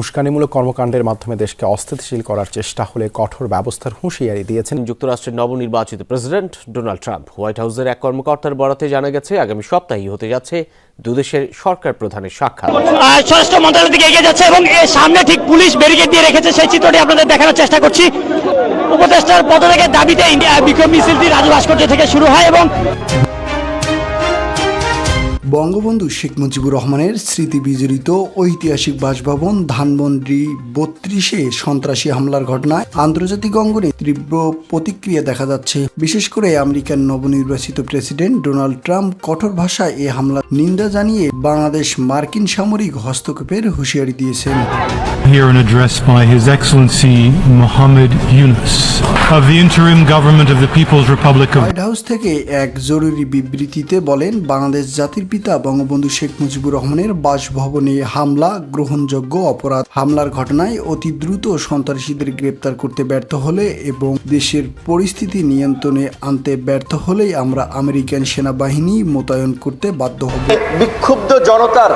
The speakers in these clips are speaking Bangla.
উস্কানিমূলক কর্মকাণ্ডের মাধ্যমে দেশকে অস্থিতিশীল করার চেষ্টা হলে কঠোর ব্যবস্থার হুঁশিয়ারি দিয়েছেন যুক্তরাষ্ট্রের নবনির্বাচিত প্রেসিডেন্ট ডোনাল্ড ট্রাম্প। হোয়াইট হাউসের এক কর্মকর্তার বরাতে জানা গেছে আগামী সপ্তাহেই হতে যাচ্ছে দুদেশের সরকার প্রধানের সাক্ষাৎ। স্বরাষ্ট্র মন্ত্রণালয়ের দিকে এগিয়ে যাচ্ছে এবং এর সামনে ঠিক পুলিশ ব্যারিকেড দিয়ে রেখেছে সেই চিত্রটি আপনাদের দেখানোর চেষ্টা করছি। উপদেষ্টার পদত্যাগের দাবিতে ইন্ডিয়া বিক্ষোভ মিছিলটি রাজু ভাস্কর্য থেকে শুরু হয় এবং বঙ্গবন্ধু শেখ মুজিবুর রহমানের স্মৃতি বিজড়িত ঐতিহাসিক বাসভবন ধানমন্ডি বত্রিশে সন্ত্রাসী হামলার ঘটনায় আন্তর্জাতিক অঙ্গনে তীব্র প্রতিক্রিয়া দেখা যাচ্ছে। বিশেষ করে আমেরিকার নবনির্বাচিত প্রেসিডেন্ট ডোনাল্ড ট্রাম্প কঠোর ভাষায় এ হামলার নিন্দা জানিয়ে বাংলাদেশ মার্কিন সামরিক হস্তক্ষেপের হুঁশিয়ারি দিয়েছেন। Here an address by His Excellency Mohammed Yunus of the Interim Government of the People's Republic of White House থেকে এক জরুরি বিবৃতিতে বলেন বাংলাদেশ জাতির পিতা বঙ্গবন্ধু শেখ মুজিবুর রহমানের বাসভবনে হামলা গ্রহণযোগ্য অপরাধ। হামলার ঘটনায় অতি দ্রুত সন্ত্রাসীদের গ্রেপ্তার করতে ব্যর্থ হলে এবং দেশের পরিস্থিতি নিয়ন্ত্রণে আনতে ব্যর্থ হলেই আমরা আমেরিকান সেনাবাহিনী মোতায়েন করতে বাধ্য হব। বিক্ষুব্ধ জনতার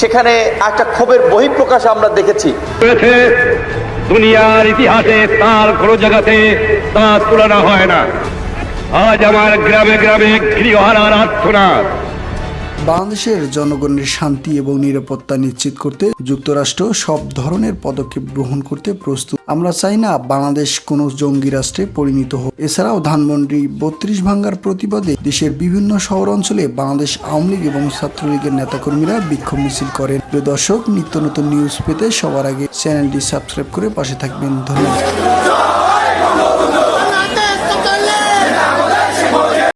সেখানে একটা ক্ষোভের বহিঃপ্রকাশ আমরা দেখেছি। দুনিয়ার ইতিহাসে তার কোনো জায়গাতে তার তুলনা হয় না। আজ আমার গ্রামে গ্রামে গৃহহারার আর্থনাদ বাংলাদেশের জনগণের শান্তি এবং নিরাপত্তা নিশ্চিত করতে যুক্তরাষ্ট্র সব ধরনের পদক্ষেপ গ্রহণ করতে প্রস্তুত। আমরা চাই না বাংলাদেশ কোনো জঙ্গি রাষ্ট্রে পরিণত হোক। এছাড়াও ধানমন্ডি বত্রিশ ভাঙ্গার প্রতিবাদে দেশের বিভিন্ন শহর অঞ্চলে বাংলাদেশ আওয়ামী লীগ এবং ছাত্রলীগের নেতাকর্মীরা বিক্ষোভ মিছিল করেন। প্রিয় দর্শক, নিত্য নতুন নিউজ পেতে সবার আগে চ্যানেলটি সাবস্ক্রাইব করে পাশে থাকবেন। ধন্যবাদ।